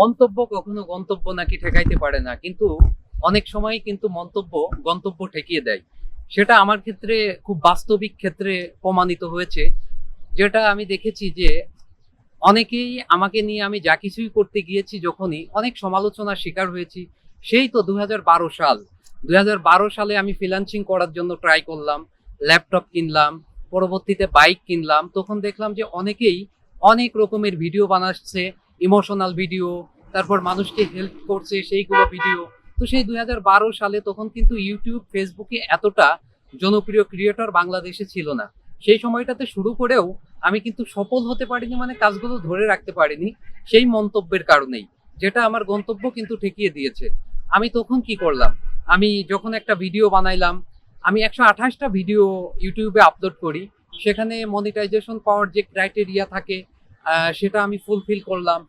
মন্তব্য কখনো গন্তব্য নাকি ঠেকাইতে পারে না, কিন্তু অনেক সময় কিন্তু মন্তব্য গন্তব্য ঠেকিয়ে দেয়। সেটা আমার ক্ষেত্রে খুব বাস্তবিক ক্ষেত্রে প্রমাণিত হয়েছে। যেটা আমি দেখেছি যে অনেকেই আমাকে নিয়ে আমি যা কিছুই করতে গিয়েছি যখনই অনেক সমালোচনার শিকার হয়েছি। সেই তো দুই হাজার বারো সাল। দুহাজার বারো সালে আমি ফ্রিল্যান্সিং করার জন্য ট্রাই করলাম ল্যাপটপ কিনলাম, পরবর্তীতে বাইক কিনলাম। তখন দেখলাম যে অনেকেই অনেক রকমের ভিডিও বানাচ্ছে ইমোশনাল ভিডিও তারপর মানুষকে হেল্প করছে সেইগুলো ভিডিও তো সেই দু হাজার বারো সালে তখন কিন্তু ইউটিউব ফেসবুকে এতটা জনপ্রিয় ক্রিয়েটর বাংলাদেশে ছিল না। সেই সময়টাতে শুরু করেও আমি কিন্তু সফল হতে পারিনি মানে কাজগুলো ধরে রাখতে পারিনি সেই মন্তব্যের কারণেই, যেটা আমার গন্তব্য কিন্তু ঠেকিয়ে দিয়েছে। আমি তখন কি করলাম? আমি যখন একটা ভিডিও বানাইলাম, আমি একশো আঠাশটা ভিডিও ইউটিউবে আপলোড করি, সেখানে মনিটাইজেশন পাওয়ার যে ক্রাইটেরিয়া থাকে সেটা আমি ফুলফিল করলাম।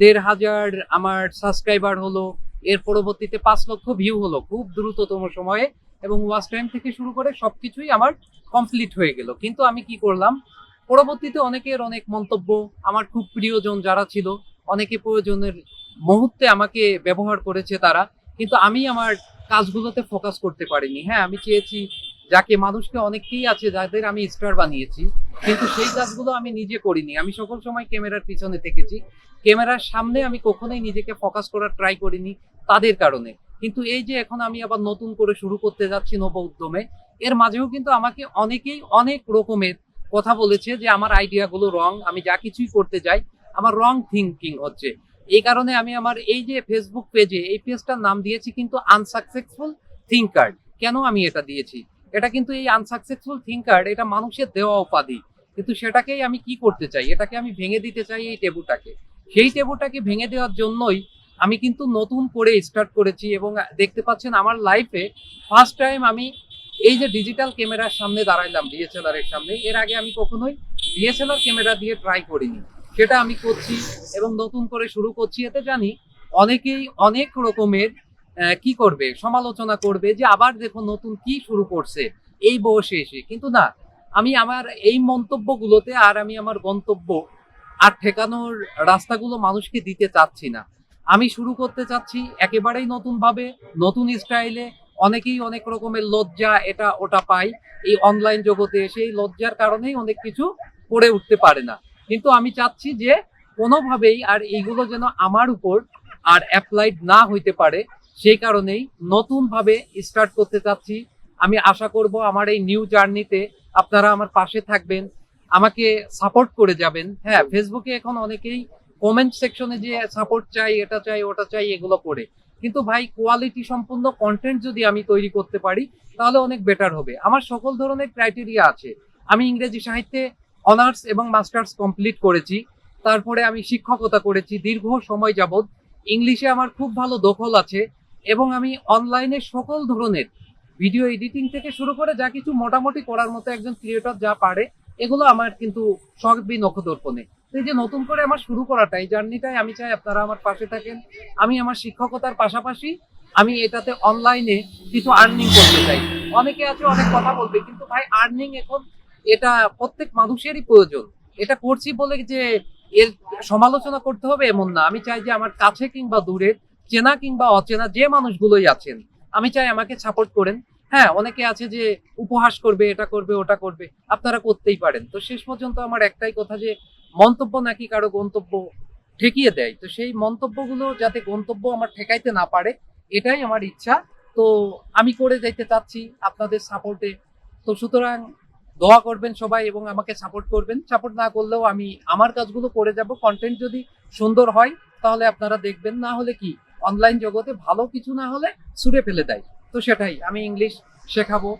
দেড় হাজার আমার সাবস্ক্রাইবার হলো, এর পরবর্তীতে পাঁচ লক্ষ ভিউ হলো খুব দ্রুততম সময়ে এবং ওয়াচ টাইম থেকে শুরু করে সবকিছুই আমার কমপ্লিট হয়ে গেল। কিন্তু আমি কি করলাম? পরবর্তীতে অনেকের অনেক মন্তব্য, আমার খুব প্রিয়জন যারা ছিল, অনেকে প্রয়োজনের মুহূর্তে আমাকে ব্যবহার করেছে তারা, কিন্তু আমি আমার কাজগুলোতে ফোকাস করতে পারিনি। হ্যাঁ আমি চেয়েছি যাকে মানুষকে অনেকেই আছে, যাদের আমি স্টার বানিয়েছি, কিন্তু সেই কাজগুলো আমি নিজে করিনি। আমি সকল সময় ক্যামেরার পিছনে থেকেছি। ক্যামেরার সামনে আমি কখনোই নিজেকে ফোকাস করার ট্রাই করিনি তাদের কারণে। কিন্তু এই যে এখন আমি আবার নতুন করে শুরু করতে যাচ্ছি নব উদ্যমে, এর মাঝেও কিন্তু আমাকে অনেকেই অনেক রকমের কথা বলেছে যে আমার আইডিয়াগুলো রং আমি যা কিছুই করতে যাই, আমার রং থিঙ্কিং হচ্ছে। এই কারণে আমি আমার এই যে ফেসবুক পেজে এই পেজটার নাম দিয়েছি কিন্তু আনসাকসেসফুল থিঙ্কার কেন আমি এটা দিয়েছি? এটা কিন্তু এই আনসাকসেসফুল থিঙ্কার এটা মানুষের দেওয়া উপাধি। কিন্তু সেটাকেই আমি কি করতে চাই? এটাকে আমি ভেঙে দিতে চাই এই টেবুটাকে। সেই টেবুটাকে ভেঙে দেওয়ার জন্যই আমি কিন্তু নতুন করে স্টার্ট করেছি এবং দেখতে পাচ্ছেন আমার লাইফে ফার্স্ট টাইম আমি এই যে ডিজিটাল ক্যামেরার সামনে দাঁড়াইলাম ডিএসএলআর এর সামনে। এর আগে আমি কখনোই ডিএসএলআর ক্যামেরা দিয়ে ট্রাই করিনি। সেটা আমি করছি এবং নতুন করে শুরু করছি। এতে জানি অনেকেই অনেক রকমের কি করবে? সমালোচনা করবে যে আবার দেখো নতুন কি শুরু করছে। এই বয়সে এসে। কিন্তু না, আমি আমার এই মন্তব্যগুলোতে আর আমি আমার গন্তব্য আর ঠেকানোর রাস্তাগুলো মানুষকে দিতে চাচ্ছি না। আমি শুরু করতে চাচ্ছি একেবারেই নতুন ভাবে নতুন স্টাইলে। অনেকেই অনেক রকমের লজ্জা, এটা ওটা পায় এই অনলাইন জগতে সেই লজ্জার কারণেই অনেক কিছু করে উঠতে পারে না। কিন্তু আমি চাচ্ছি যে কোনোভাবেই আর এইগুলো যেন আমার উপর আর অ্যাপ্লাইড না হইতে পারে। সেই কারণেই নতুন ভাবে স্টার্ট করতে চাচ্ছি। আমি আশা করব আমার এই নিউ জার্নিতে আপনারা আমার পাশে থাকবেন, আমাকে সাপোর্ট করে যাবেন। হ্যাঁ ফেসবুকে এখন অনেকেই কমেন্ট সেকশনে যে সাপোর্ট চাই, এটা চাই, ওটা চাই, এগুলো করে। কিন্তু ভাই কোয়ালিটি সম্পূর্ণ কন্টেন্ট যদি আমি তৈরি করতে পারি, তাহলে অনেক বেটার হবে। আমার সকল ধরনের ক্রাইটেরিয়া আছে। আমি ইংরেজি সাহিত্যে অনার্স এবং মাস্টার্স কমপ্লিট করেছি। তারপরে আমি শিক্ষকতা করেছি। দীর্ঘ সময় যাবৎ। ইংলিশে আমার খুব ভালো দখল আছে। এবং আমি অনলাইনে সকল ধরনের ভিডিও এডিটিং থেকে শুরু করে যা কিছু মোটামুটি করার মতো একজন ক্রিয়েটর যা পারে, এগুলো আমার কিন্তু সবই নখদর্পণে তো এই যে নতুন করে আমার শুরু করাটা এই জার্নিটাই আমি চাই আপনারা আমার পাশে থাকেন। আমি আমার শিক্ষকতার পাশাপাশি আমি এটাতে অনলাইনে কিছু আর্নিং করতে চাই। অনেকে আছে, অনেক কথা বলবে, কিন্তু ভাই আর্নিং এখন এটা প্রত্যেক মানুষেরই প্রয়োজন। এটা করছি বলে যে এর সমালোচনা করতে হবে এমন না। আমি চাই যে আমার কাছে কিংবা দূরে চেনা কিংবা অচেনা যে মানুষগুলোই আছেন, আমি চাই আমাকে সাপোর্ট করেন। হ্যাঁ অনেকে আছে যে উপহাস করবে, এটা করবে, ওটা করবে, আপনারা করতেই পারেন। তো শেষ পর্যন্ত আমার একটাই কথা যে, মন্তব্য নাকি কারও গন্তব্য ঠেকিয়ে দেয়। তো সেই মন্তব্যগুলো যাতে গন্তব্য আমার ঠেকাইতে না পারে, এটাই আমার ইচ্ছা। তো আমি করে যাইতে চাচ্ছি আপনাদের সাপোর্টে তো সুতরাং দোয়া করবেন সবাই এবং আমাকে সাপোর্ট করবেন। সাপোর্ট না করলেও আমি আমার কাজগুলো করে যাব। কন্টেন্ট যদি সুন্দর হয়, তাহলে আপনারা দেখবেন। না হলে কি? অনলাইন জগতে ভালো কিছু না হলে ছুঁড়ে ফেলে দেয়। তো সেটাই, আমি ইংলিশ শেখাবো,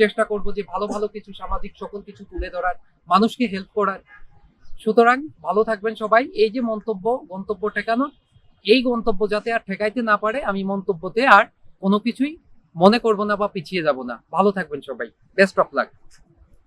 চেষ্টা করব যে ভালো ভালো কিছু, সামাজিক সকল কিছু তুলে ধরার, মানুষকে হেল্প করার। সুতরাং ভালো থাকবেন সবাই। এই যে মন্তব্য গন্তব্য ঠেকানো এই গন্তব্য যাতে আর ঠেকাইতে না পারে, আমি মন্তব্যতে আর কোনো কিছুই মনে করব না বা পিছিয়ে যাব না। ভালো থাকবেন সবাই। Best of luck